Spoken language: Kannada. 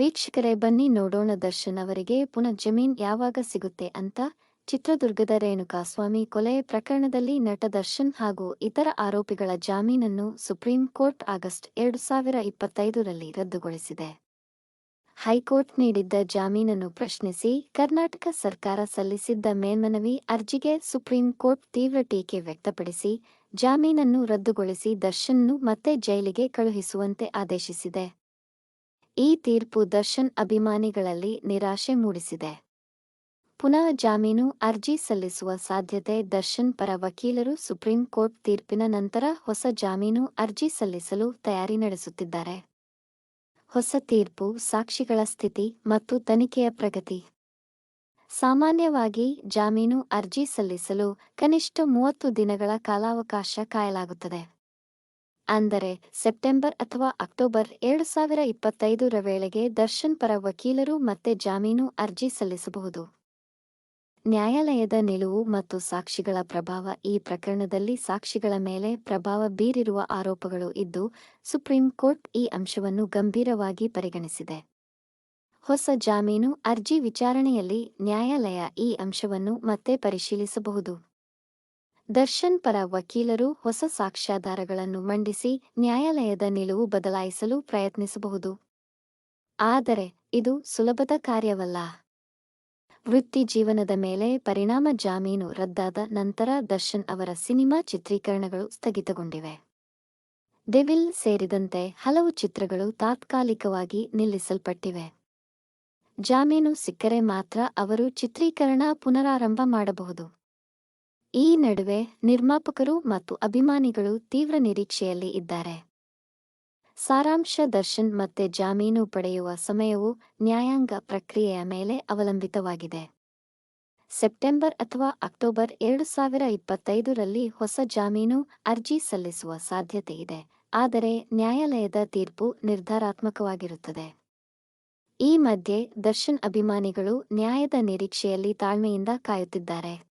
ವೀಕ್ಷಕರೇ, ಬನ್ನಿ ನೋಡೋಣ ದರ್ಶನ್ ಅವರಿಗೆ ಪುನಃ ಜಮೀನ್ ಯಾವಾಗ ಸಿಗುತ್ತೆ ಅಂತ. ಚಿತ್ರದುರ್ಗದ ರೇಣುಕಾಸ್ವಾಮಿ ಕೊಲೆ ಪ್ರಕರಣದಲ್ಲಿ ನಟ ದರ್ಶನ್ ಹಾಗೂ ಇತರ ಆರೋಪಿಗಳ ಜಾಮೀನನ್ನು ಸುಪ್ರೀಂ ಕೋರ್ಟ್ ಆಗಸ್ಟ್ ಎರಡು ಸಾವಿರ ಇಪ್ಪತ್ತೈದರಲ್ಲಿ ರದ್ದುಗೊಳಿಸಿದೆ. ಹೈಕೋರ್ಟ್ ನೀಡಿದ್ದ ಜಾಮೀನನ್ನು ಪ್ರಶ್ನಿಸಿ ಕರ್ನಾಟಕ ಸರ್ಕಾರ ಸಲ್ಲಿಸಿದ್ದ ಮೇಲ್ಮನವಿ ಅರ್ಜಿಗೆ ಸುಪ್ರೀಂ ಕೋರ್ಟ್ ತೀವ್ರ ಟೀಕೆ ವ್ಯಕ್ತಪಡಿಸಿ, ಜಾಮೀನನ್ನು ರದ್ದುಗೊಳಿಸಿ ದರ್ಶನ್ನು ಮತ್ತೆ ಜೈಲಿಗೆ ಕಳುಹಿಸುವಂತೆ ಆದೇಶಿಸಿದೆ. ಈ ತೀರ್ಪು ದರ್ಶನ್ ಅಭಿಮಾನಿಗಳಲ್ಲಿ ನಿರಾಶೆ ಮೂಡಿಸಿದೆ. ಪುನಃ ಜಾಮೀನು ಅರ್ಜಿ ಸಲ್ಲಿಸುವ ಸಾಧ್ಯತೆ ದರ್ಶನ್ ಪರ ವಕೀಲರು ಸುಪ್ರೀಂ ಕೋರ್ಟ್ ತೀರ್ಪಿನ ನಂತರ ಹೊಸ ಜಾಮೀನು ಅರ್ಜಿ ಸಲ್ಲಿಸಲು ತಯಾರಿ ನಡೆಸುತ್ತಿದ್ದಾರೆ. ಹೊಸ ತೀರ್ಪು, ಸಾಕ್ಷಿಗಳ ಸ್ಥಿತಿ ಮತ್ತು ತನಿಖೆಯ ಪ್ರಗತಿ. ಸಾಮಾನ್ಯವಾಗಿ ಜಾಮೀನು ಅರ್ಜಿ ಸಲ್ಲಿಸಲು ಕನಿಷ್ಠ ಮೂವತ್ತು ದಿನಗಳ ಕಾಲಾವಕಾಶ ಕಾಯಲಾಗುತ್ತದೆ. ಅಂದರೆ ಸೆಪ್ಟೆಂಬರ್ ಅಥವಾ ಅಕ್ಟೋಬರ್ ಎರಡು ಸಾವಿರ ಇಪ್ಪತ್ತೈದರ ವೇಳೆಗೆ ದರ್ಶನ್ ಪರ ವಕೀಲರು ಮತ್ತೆ ಜಾಮೀನು ಅರ್ಜಿ ಸಲ್ಲಿಸಬಹುದು. ನ್ಯಾಯಾಲಯದ ನಿಲುವು ಮತ್ತು ಸಾಕ್ಷಿಗಳ ಪ್ರಭಾವ ಈ ಪ್ರಕರಣದಲ್ಲಿ ಸಾಕ್ಷಿಗಳ ಮೇಲೆ ಪ್ರಭಾವ ಬೀರಿರುವ ಆರೋಪಗಳು ಇದ್ದು, ಸುಪ್ರೀಂ ಕೋರ್ಟ್ ಈ ಅಂಶವನ್ನು ಗಂಭೀರವಾಗಿ ಪರಿಗಣಿಸಿದೆ. ಹೊಸ ಜಾಮೀನು ಅರ್ಜಿ ವಿಚಾರಣೆಯಲ್ಲಿ ನ್ಯಾಯಾಲಯ ಈ ಅಂಶವನ್ನು ಮತ್ತೆ ಪರಿಶೀಲಿಸಬಹುದು. ದರ್ಶನ್ ಪರ ವಕೀಲರು ಹೊಸ ಸಾಕ್ಷ್ಯಾಧಾರಗಳನ್ನು ಮಂಡಿಸಿ ನ್ಯಾಯಾಲಯದ ನಿಲುವು ಬದಲಾಯಿಸಲು ಪ್ರಯತ್ನಿಸಬಹುದು. ಆದರೆ, ಇದು ಸುಲಭದ ಕಾರ್ಯವಲ್ಲ. ವೃತ್ತಿ ಜೀವನದ ಮೇಲೆ ಪರಿಣಾಮ ಜಾಮೀನು ರದ್ದಾದ ನಂತರ ದರ್ಶನ್ ಅವರ ಸಿನಿಮಾ ಚಿತ್ರೀಕರಣಗಳು ಸ್ಥಗಿತಗೊಂಡಿವೆ. ಡೆವಿಲ್ ಸೇರಿದಂತೆ ಹಲವು ಚಿತ್ರಗಳು ತಾತ್ಕಾಲಿಕವಾಗಿ ನಿಲ್ಲಿಸಲ್ಪಟ್ಟಿವೆ. ಜಾಮೀನು ಸಿಕ್ಕರೆ ಮಾತ್ರ ಅವರು ಚಿತ್ರೀಕರಣ ಪುನರಾರಂಭ ಮಾಡಬಹುದು. ಈ ನಡುವೆ ನಿರ್ಮಾಪಕರು ಮತ್ತು ಅಭಿಮಾನಿಗಳು ತೀವ್ರ ನಿರೀಕ್ಷೆಯಲ್ಲಿ ಇದ್ದಾರೆ. ಸಾರಾಂಶ ದರ್ಶನ್ ಮತ್ತೆ ಜಾಮೀನು ಪಡೆಯುವ ಸಮಯವು ನ್ಯಾಯಾಂಗ ಪ್ರಕ್ರಿಯೆಯ ಮೇಲೆ ಅವಲಂಬಿತವಾಗಿದೆ. ಸೆಪ್ಟೆಂಬರ್ ಅಥವಾ ಅಕ್ಟೋಬರ್ ಎರಡು ಸಾವಿರ ಇಪ್ಪತ್ತೈದರಲ್ಲಿ ಹೊಸ ಜಾಮೀನು ಅರ್ಜಿ ಸಲ್ಲಿಸುವ ಸಾಧ್ಯತೆಯಿದೆ ಆದರೆ ನ್ಯಾಯಾಲಯದ ತೀರ್ಪು ನಿರ್ಧಾರಾತ್ಮಕವಾಗಿರುತ್ತದೆ. ಈ ಮಧ್ಯೆ ದರ್ಶನ್ ಅಭಿಮಾನಿಗಳು ನ್ಯಾಯದ ನಿರೀಕ್ಷೆಯಲ್ಲಿ ತಾಳ್ಮೆಯಿಂದ ಕಾಯುತ್ತಿದ್ದಾರೆ.